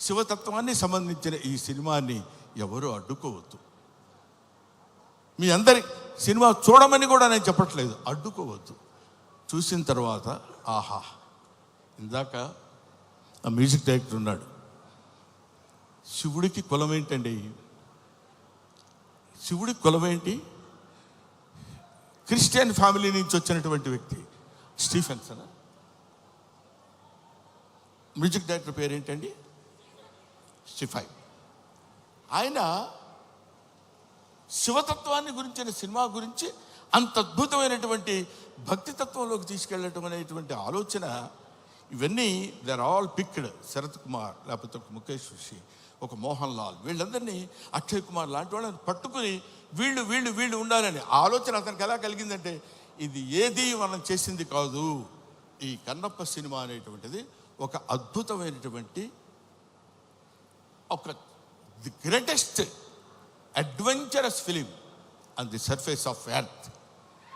శివతత్వాన్ని సంబంధించిన ఈ సినిమాని ఎవరు అడ్డుకోవద్దు. మీ అందరి సినిమా చూడమని కూడా నేను చెప్పట్లేదు. అడ్డుకోవద్దు. చూసిన తర్వాత ఆహా ఇందాక ఆ మ్యూజిక్ డైరెక్టర్ ఉన్నాడు. శివుడికి కులం ఏంటండి? శివుడికి కులం ఏంటి? క్రిస్టియన్ ఫ్యామిలీ నుంచి వచ్చినటువంటి వ్యక్తి. స్టీఫెన్సన్? మ్యూజిక్ డైరెక్టర్ పేరు సిక్స్టీ ఫైవ్ ఆయన శివతత్వాన్ని గురించిన సినిమా గురించి అంత అద్భుతమైనటువంటి భక్తి తత్వంలోకి తీసుకెళ్ళటం అనేటువంటి ఆలోచన ఇవన్నీ there all picked Sarath Kumar లేకపోతే ఒక ముఖేష్ ఋషి ఒక మోహన్ లాల్ వీళ్ళందరినీ అక్షయ్ కుమార్ లాంటి వాళ్ళని పట్టుకుని వీళ్ళు వీళ్ళు వీళ్ళు ఉండాలని ఆలోచన అతనికి ఎలా కలిగిందంటే ఇది ఏది మనం చేసింది కాదు. ఈ కన్నప్ప సినిమా అనేటువంటిది ఒక అద్భుతమైనటువంటి ఒక the greatest adventurous film and the surface of earth.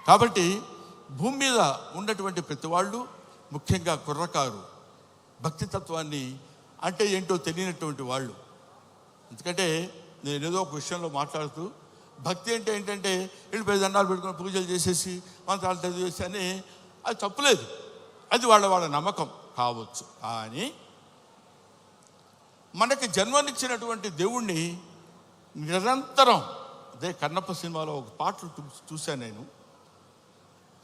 కాబట్టి భూమి మీద ఉన్నటువంటి ప్రతి వాళ్ళు ముఖ్యంగా కుర్రకారు భక్తితత్వాన్ని అంటే ఏంటో తెలియనటువంటి వాళ్ళు. ఎందుకంటే నేను ఏదో ఒక విషయంలో మాట్లాడుతూ భక్తి అంటే ఏంటంటే వెళ్ళిపోయి దండాలు పెట్టుకుని పూజలు చేసేసి మంత్రాలు చదివేసి అని అది తప్పులేదు. అది వాళ్ళ వాళ్ళ నమ్మకం కావచ్చు. కానీ మనకి జన్మనిచ్చినటువంటి దేవుణ్ణి నిరంతరం అదే కన్నప్ప సినిమాలో ఒక పాటలు చూశాను నేను.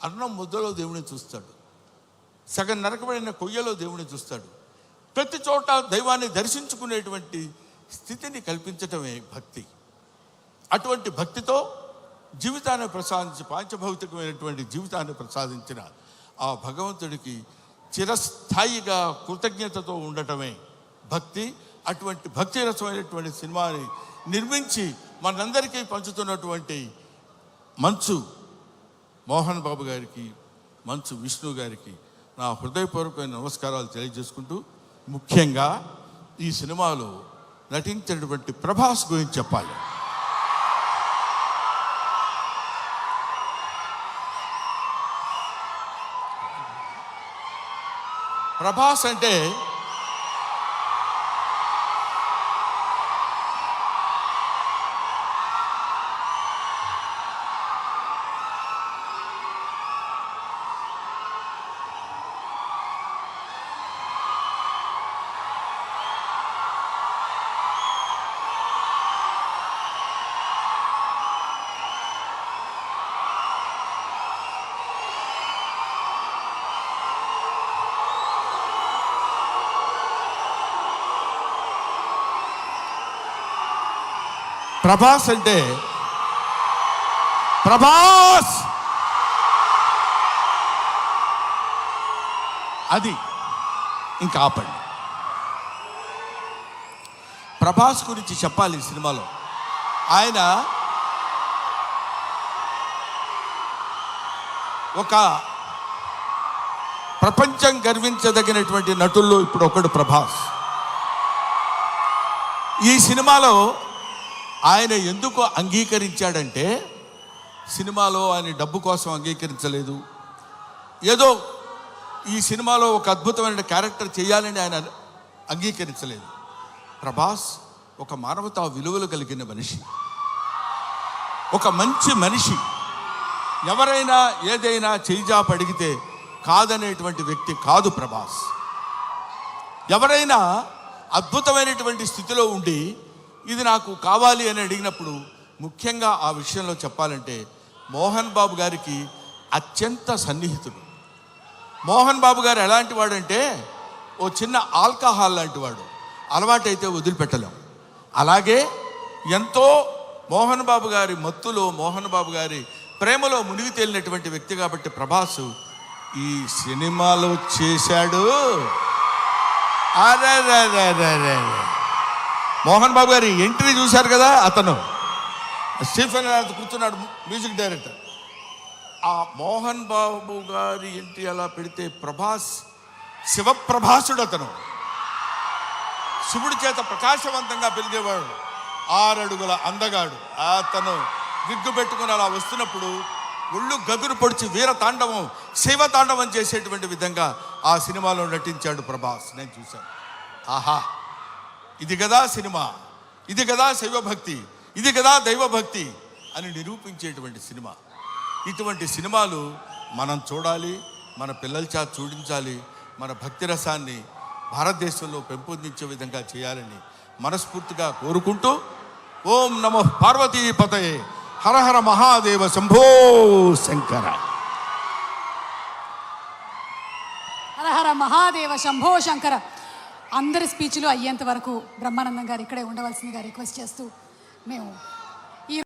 అన్నం ముద్దలో దేవుడిని చూస్తాడు. సగం నరకబడిన కొయ్యలో దేవుడిని చూస్తాడు. ప్రతి చోట దైవాన్ని దర్శించుకునేటువంటి స్థితిని కల్పించటమే భక్తి. అటువంటి భక్తితో జీవితాన్ని ప్రసాదించి పాంచభౌతికమైనటువంటి జీవితాన్ని ప్రసాదించిన ఆ భగవంతుడికి చిరస్థాయిగా కృతజ్ఞతతో ఉండటమే భక్తి. అటువంటి భక్తి రసమైనటువంటి సినిమాని నిర్మించి మనందరికీ పంచుతున్నటువంటి మంచు మోహన్ బాబు గారికి మంచు విష్ణు గారికి నా హృదయపూర్వకమైన నమస్కారాలు తెలియజేసుకుంటూ ముఖ్యంగా ఈ సినిమాలో నటించినటువంటి ప్రభాస్ గురించి చెప్పాలి. ప్రభాస్ అంటే ప్రభాస్ అంటే ప్రభాస్! అది ఇంకా ఆపండి. ప్రభాస్ గురించి చెప్పాలి ఈ సినిమాలో. ఆయన ఒక ప్రపంచం గర్వించదగినటువంటి నటుల్లో ఇప్పుడు ఒకడు ప్రభాస్. ఈ సినిమాలో ఆయన ఎందుకు అంగీకరించాడంటే సినిమాలో ఆయన డబ్బు కోసం అంగీకరించలేదు. ఏదో ఈ సినిమాలో ఒక అద్భుతమైన క్యారెక్టర్ చేయాలని ఆయన అంగీకరించలేదు. ప్రభాస్ ఒక మానవతా విలువలు కలిగిన మనిషి. ఒక మంచి మనిషి. ఎవరైనా ఏదైనా చేయిజాపు అడిగితే కాదనేటువంటి వ్యక్తి కాదు ప్రభాస్. ఎవరైనా అద్భుతమైనటువంటి స్థితిలో ఉండి ఇది నాకు కావాలి అని అడిగినప్పుడు ముఖ్యంగా ఆ విషయంలో చెప్పాలంటే మోహన్ బాబు గారికి అత్యంత సన్నిహితుడు. మోహన్ బాబు గారు ఎలాంటి వాడంటే ఓ చిన్న ఆల్కహాల్ లాంటి వాడు. అలవాటైతే వదిలిపెట్టలేం. అలాగే ఎంతో మోహన్ బాబు గారి మత్తులో మోహన్ బాబు గారి ప్రేమలో మునిగి తేలినటువంటి వ్యక్తి కాబట్టి ప్రభాస్ ఈ సినిమాలో చేశాడు. అరే మోహన్ బాబు గారి ఎంట్రీ చూశారు కదా అతను. స్టీఫెన్ కూర్చున్నాడు మ్యూజిక్ డైరెక్టర్ ఆ మోహన్ బాబు గారి ఎంట్రీ అలా పెడితే ప్రభాస్ శివప్రభాసుడు అతను. శివుడి చేత ప్రకాశవంతంగా పెరిగేవాడు. ఆరడుగుల అందగాడు. అతను విగ్గు పెట్టుకుని అలా వస్తున్నప్పుడు ఒళ్ళు గగురు పొడిచి వీర తాండవం శివ తాండవం చేసేటువంటి విధంగా ఆ సినిమాలో నటించాడు ప్రభాస్. నేను చూశాను. ఆహా! ఇది కదా సినిమా ఇది కదా శైవభక్తి ఇది కదా దైవభక్తి అని నిరూపించేటువంటి సినిమా. ఇటువంటి సినిమాలు మనం చూడాలి మన పిల్లల చేత చూడించాలి మన భక్తి రసాన్ని భారతదేశంలో పెంపొందించే విధంగా చేయాలని మనస్ఫూర్తిగా కోరుకుంటూ ఓం నమ పార్వతీపతయే హర హర మహాదేవ శంభో శంకర. హర హర మహాదేవ శంభో శంకర. అందరి స్పీచ్లు అయ్యేంత వరకు బ్రహ్మానందం గారు ఇక్కడే ఉండవలసిందిగా రిక్వెస్ట్ చేస్తూ మేము